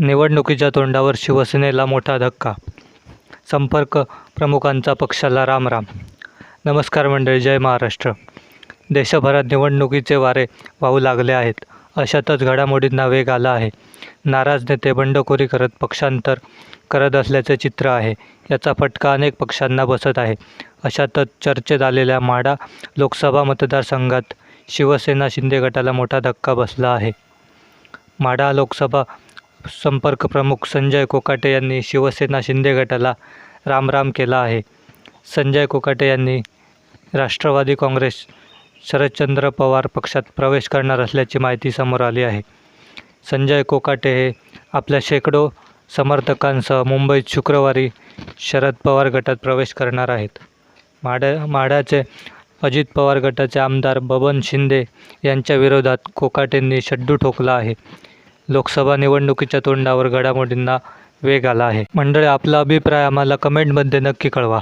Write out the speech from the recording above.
निवडणुकीच्या तोंडावर शिवसेनेला मोठा धक्का. संपर्क प्रमुखांचा पक्षाला रामराम. नमस्कार मंडळी जय महाराष्ट्र. देशभरात निवडणुकीचे वारे वाहू लागले आहेत. अशातच घडामोडींना वेग आला आहे. नाराज नेते बंडखोरी करत पक्षांतर करत असल्याचे चित्र आहे. याचा फटका अनेक पक्षांना बसत आहे. अशातच चर्चेत आलेल्या माढा लोकसभा मतदारसंघात शिवसेना शिंदे गटाला मोठा धक्का बसला आहे. माढा लोकसभा संपर्क प्रमुख संजय कोकाटे यांनी शिवसेना शिंदे गटाला रामराम केला आहे. संजय कोकाटे यांनी राष्ट्रवादी काँग्रेस शरदचंद्र पवार पक्षात प्रवेश करणार असल्याची माहिती समोर आली आहे. संजय कोकाटे हे आपल्या शेकडो समर्थकांसह मुंबईत शुक्रवारी शरद पवार गटात प्रवेश करणार आहेत. माड्या माढ्याचे अजित पवार गटाचे आमदार बबन शिंदे यांच्या विरोधात कोकाटेंनी शड्डू ठोकला आहे. लोकसभा निवडणुकीच्या तोंडावर घडामोडींना वेग आला आहे. मंडळी आपला अभिप्राय आम्हाला कमेंटमध्ये नक्की कळवा.